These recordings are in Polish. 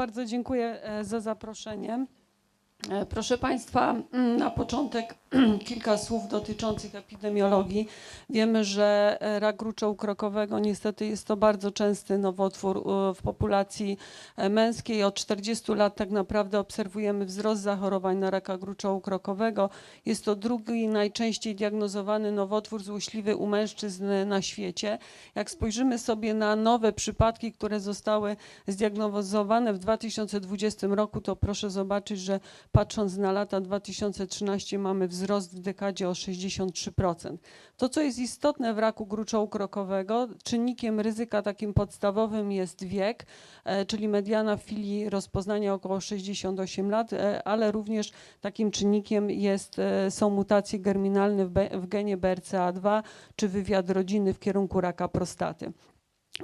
Bardzo dziękuję e, za zaproszenie. E, Proszę Państwa, mm, na początek kilka słów dotyczących epidemiologii. Wiemy, że e, rak gruczołu krokowego niestety jest to bardzo częsty nowotwór w populacji e, męskiej. Od 40 lat tak naprawdę obserwujemy wzrost zachorowań na raka gruczołu krokowego. Jest to drugi najczęściej diagnozowany nowotwór złośliwy u mężczyzn na świecie. Jak spojrzymy sobie na nowe przypadki, które zostały zdiagnozowane w 2020 roku, to proszę zobaczyć, że patrząc na lata 2013 mamy wzrost w dekadzie o 63%. To, co jest istotne w raku gruczołu krokowego, czynnikiem ryzyka takim podstawowym jest wiek, e, czyli mediana w chwili rozpoznania około 68 lat, e, ale również takim czynnikiem jest, e, są mutacje germinalne w, w genie BRCA2 czy wywiad rodziny w kierunku raka prostaty.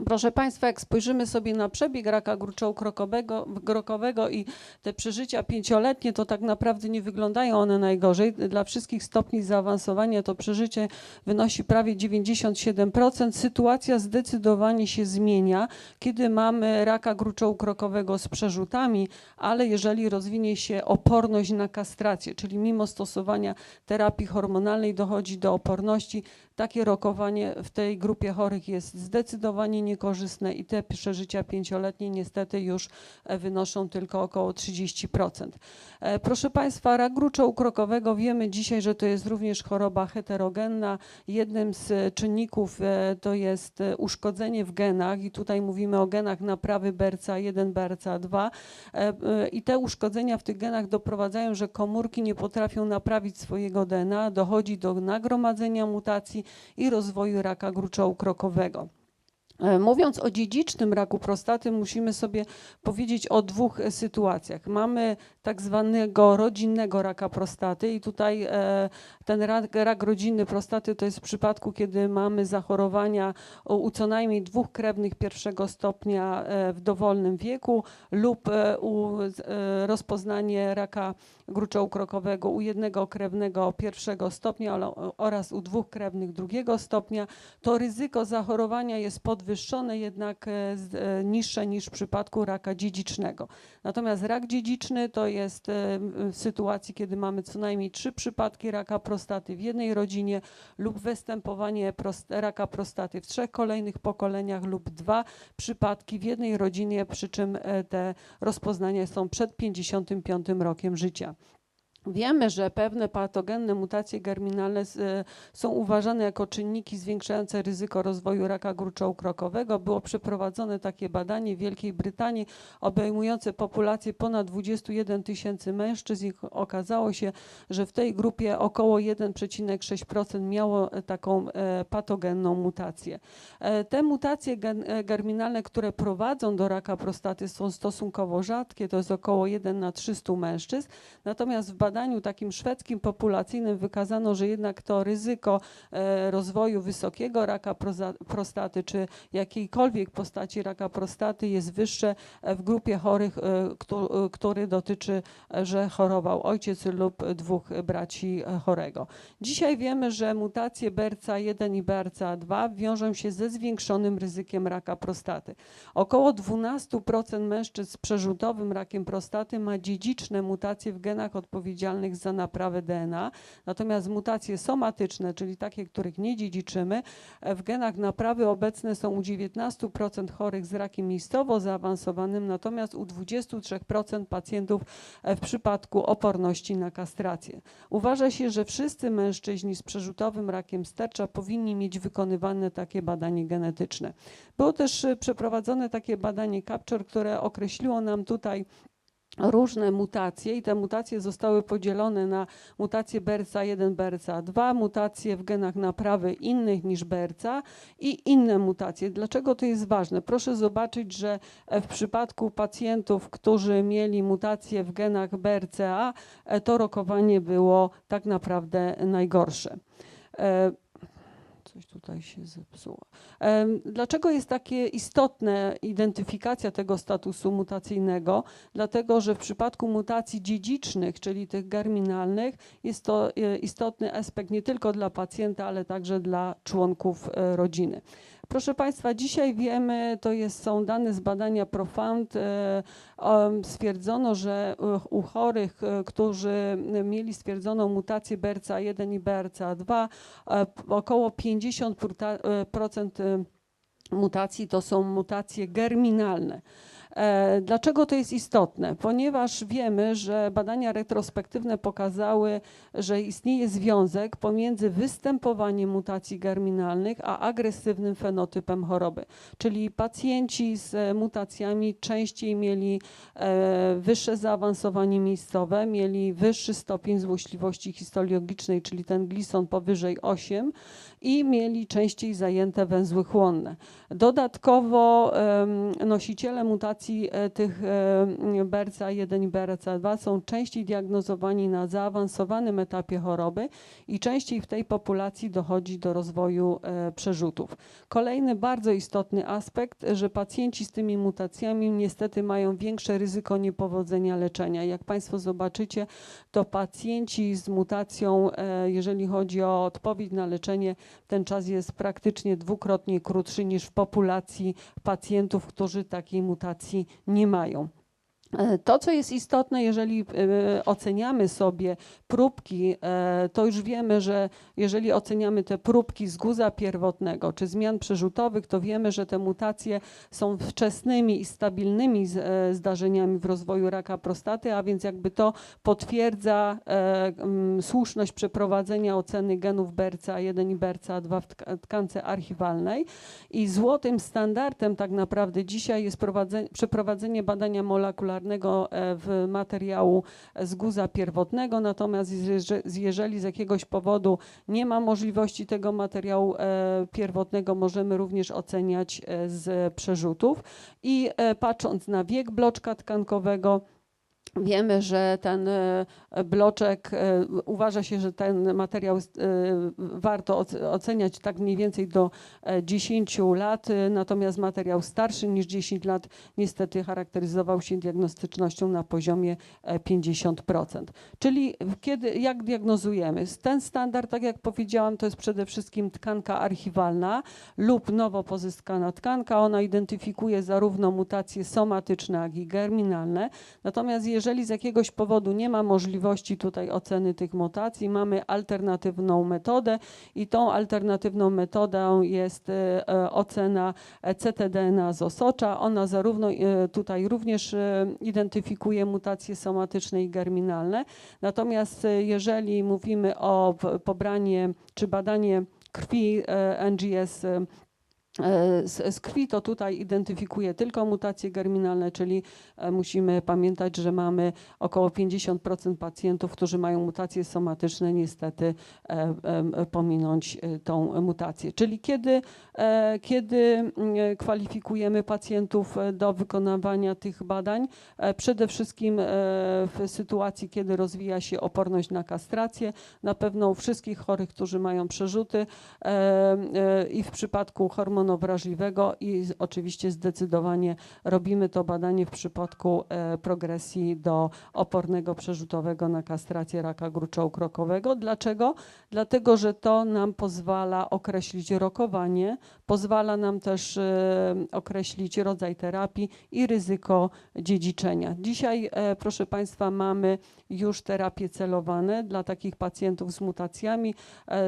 Proszę Państwa, jak spojrzymy sobie na przebieg raka gruczołu krokowego, krokowego i te przeżycia pięcioletnie, to tak naprawdę nie wyglądają one najgorzej. Dla wszystkich stopni zaawansowania to przeżycie wynosi prawie 97%. Sytuacja zdecydowanie się zmienia, kiedy mamy raka gruczołu krokowego z przerzutami, ale jeżeli rozwinie się oporność na kastrację, czyli mimo stosowania terapii hormonalnej dochodzi do oporności, takie rokowanie w tej grupie chorych jest zdecydowanie niekorzystne i te przeżycia pięcioletnie niestety już e, wynoszą tylko około 30%. E, Proszę Państwa, rak gruczołu krokowego wiemy dzisiaj, że to jest również choroba heterogenna. Jednym z e, czynników to jest uszkodzenie w genach i tutaj mówimy o genach naprawy BRCA1, BRCA2 E, e, i te uszkodzenia w tych genach doprowadzają, że komórki nie potrafią naprawić swojego DNA, dochodzi do nagromadzenia mutacji i rozwoju raka gruczołu krokowego. E, Mówiąc o dziedzicznym raku prostaty, musimy sobie powiedzieć o dwóch e, sytuacjach. Mamy tak zwanego rodzinnego raka prostaty i tutaj e, ten rak, rak rodzinny prostaty to jest w przypadku, kiedy mamy zachorowania u, co najmniej dwóch krewnych pierwszego stopnia w dowolnym wieku lub rozpoznanie raka gruczołu krokowego u jednego krewnego pierwszego stopnia oraz u dwóch krewnych drugiego stopnia to ryzyko zachorowania jest podwyższone, jednak e, e, niższe niż w przypadku raka dziedzicznego. Natomiast rak dziedziczny to jest e, w sytuacji, kiedy mamy co najmniej trzy przypadki raka prostaty w jednej rodzinie lub występowanie prost, raka prostaty w trzech kolejnych pokoleniach lub dwa przypadki w jednej rodzinie, przy czym te rozpoznania są przed 55 rokiem życia. Wiemy, że pewne patogenne mutacje germinalne e, są uważane jako czynniki zwiększające ryzyko rozwoju raka gruczołu krokowego. Było przeprowadzone takie badanie w Wielkiej Brytanii obejmujące populację ponad 21 tysięcy mężczyzn okazało się, że w tej grupie około 1,6% miało e, taką e, patogenną mutację. Te mutacje germinalne, które prowadzą do raka prostaty są stosunkowo rzadkie, to jest około 1 na 300 mężczyzn. Natomiast w badaniu takim szwedzkim populacyjnym wykazano, że jednak to ryzyko e, rozwoju wysokiego raka prostaty czy jakiejkolwiek postaci raka prostaty jest wyższe e, w grupie chorych, e, któ- który dotyczy, że chorował ojciec lub dwóch braci chorego. Dzisiaj wiemy, że mutacje BRCA1 i BRCA2 wiążą się ze zwiększonym ryzykiem raka prostaty. Około 12% mężczyzn z przerzutowym rakiem prostaty ma dziedziczne mutacje w genach odpowiedzialnych za naprawę DNA, natomiast mutacje somatyczne, czyli takie, których nie dziedziczymy, w genach naprawy obecne są u 19% chorych z rakiem miejscowo zaawansowanym, natomiast u 23% pacjentów w przypadku oporności na kastrację. Uważa się, że wszyscy mężczyźni z przerzutowym rakiem stercza powinni mieć wykonywane takie badanie genetyczne. Było też e, przeprowadzone takie badanie Capture, które określiło nam tutaj różne mutacje i te mutacje zostały podzielone na mutacje BRCA1, BRCA2, mutacje w genach naprawy innych niż BRCA i inne mutacje. Dlaczego to jest ważne? Proszę zobaczyć, że e, w przypadku pacjentów, którzy mieli mutacje w genach BRCA, e, to rokowanie było tak naprawdę najgorsze coś tutaj się zepsuło. Dlaczego jest takie istotne identyfikacja tego statusu mutacyjnego? Dlatego, że w przypadku mutacji dziedzicznych, czyli tych germinalnych, jest to e, istotny aspekt nie tylko dla pacjenta, ale także dla członków e, rodziny. Proszę Państwa, dzisiaj wiemy, to jest, są dane z badania Profound, e, stwierdzono, że u chorych, którzy mieli stwierdzoną mutację BRCA1 i BRCA2, około 5 90% e, e, mutacji to są mutacje germinalne. E, Dlaczego to jest istotne? Ponieważ wiemy, że badania retrospektywne pokazały, że istnieje związek pomiędzy występowaniem mutacji germinalnych a agresywnym fenotypem choroby. Czyli pacjenci z mutacjami częściej mieli e, wyższe zaawansowanie miejscowe, mieli wyższy stopień złośliwości histologicznej, czyli ten glison powyżej 8 i mieli częściej zajęte węzły chłonne. Dodatkowo nosiciele mutacji e, tych em, BRCA1 i BRCA2 są częściej diagnozowani na zaawansowanym etapie choroby i częściej w tej populacji dochodzi do rozwoju e, przerzutów. Kolejny bardzo istotny aspekt, że pacjenci z tymi mutacjami niestety mają większe ryzyko niepowodzenia leczenia. Jak Państwo zobaczycie, to pacjenci z mutacją, e, jeżeli chodzi o odpowiedź na leczenie, ten czas jest praktycznie dwukrotnie krótszy niż w populacji pacjentów, którzy takiej mutacji nie mają. E, To, co jest istotne, jeżeli e, oceniamy sobie próbki, e, to już wiemy, że jeżeli oceniamy te próbki z guza pierwotnego czy zmian przerzutowych, to wiemy, że te mutacje są wczesnymi i stabilnymi zdarzeniami w rozwoju raka prostaty, a więc jakby to potwierdza słuszność przeprowadzenia oceny genów BRCA1 i BRCA2 w tk- tkance archiwalnej. I złotym standardem tak naprawdę dzisiaj jest prowadzenie, przeprowadzenie badania molekularnego e, w materiału z guza pierwotnego, natomiast jeże- jeżeli z jakiegoś powodu nie ma możliwości tego materiału e, pierwotnego, możemy również oceniać e, z przerzutów. I patrząc na wiek bloczka tkankowego, Wiemy, że ten e, bloczek, e, uważa się, że ten materiał e, warto oc- oceniać tak mniej więcej do e, 10 lat, natomiast materiał starszy niż 10 lat niestety charakteryzował się diagnostycznością na poziomie e, 50%. Czyli kiedy, jak diagnozujemy? Ten standard, tak jak powiedziałam, to jest przede wszystkim tkanka archiwalna lub nowo pozyskana tkanka. Ona identyfikuje zarówno mutacje somatyczne, jak i germinalne. Natomiast jeżeli z jakiegoś powodu nie ma możliwości tutaj oceny tych mutacji, mamy alternatywną metodę i tą alternatywną metodą jest e, e, ocena ctDNA z osocza. Ona zarówno e, tutaj również identyfikuje mutacje somatyczne i germinalne. Natomiast jeżeli mówimy o pobranie czy badanie krwi NGS z, krwi, to tutaj identyfikuje tylko mutacje germinalne, czyli e, musimy pamiętać, że mamy około 50% pacjentów, którzy mają mutacje somatyczne, niestety e, e, pominąć tą mutację. Czyli kiedy, kiedy mm, kwalifikujemy pacjentów do wykonywania tych badań? Przede wszystkim w sytuacji, kiedy rozwija się oporność na kastrację, na pewno u wszystkich chorych, którzy mają przerzuty i w przypadku hormonu wrażliwego i oczywiście zdecydowanie robimy to badanie w przypadku e, progresji do opornego przerzutowego na kastrację raka gruczołu-krokowego. Dlaczego? Dlatego, że to nam pozwala określić rokowanie, pozwala nam też e, określić rodzaj terapii i ryzyko dziedziczenia. Dzisiaj, e, proszę Państwa, mamy już terapie celowane dla takich pacjentów z mutacjami.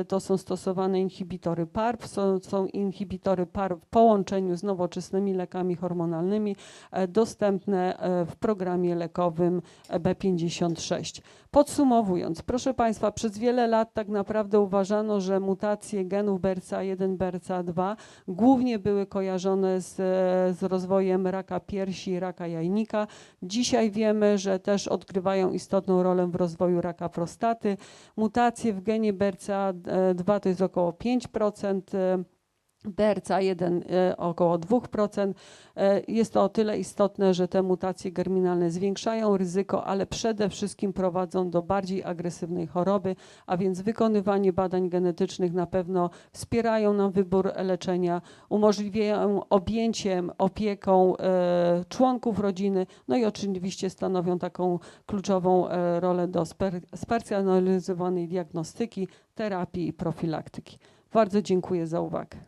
To są stosowane inhibitory PARP, są, są inhibitory PARP w połączeniu z nowoczesnymi lekami hormonalnymi, e, dostępne e, w programie lekowym B56. Podsumowując, proszę Państwa, przez wiele lat tak naprawdę uważano, że mutacje genów BRCA1, BRCA2 głównie były kojarzone z, z rozwojem raka piersi raka jajnika. Dzisiaj wiemy, że też odgrywają istotną rolę w rozwoju raka prostaty. Mutacje w genie BRCA2 to jest około 5% e, BRCA1 e, około 2%. E, Jest to o tyle istotne, że te mutacje germinalne zwiększają ryzyko, ale przede wszystkim prowadzą do bardziej agresywnej choroby, a więc wykonywanie badań genetycznych na pewno wspierają nam wybór leczenia, umożliwiają objęciem opieką e, członków rodziny, no i oczywiście stanowią taką kluczową rolę do sper- spersonalizowanej diagnostyki, terapii i profilaktyki. Bardzo dziękuję za uwagę.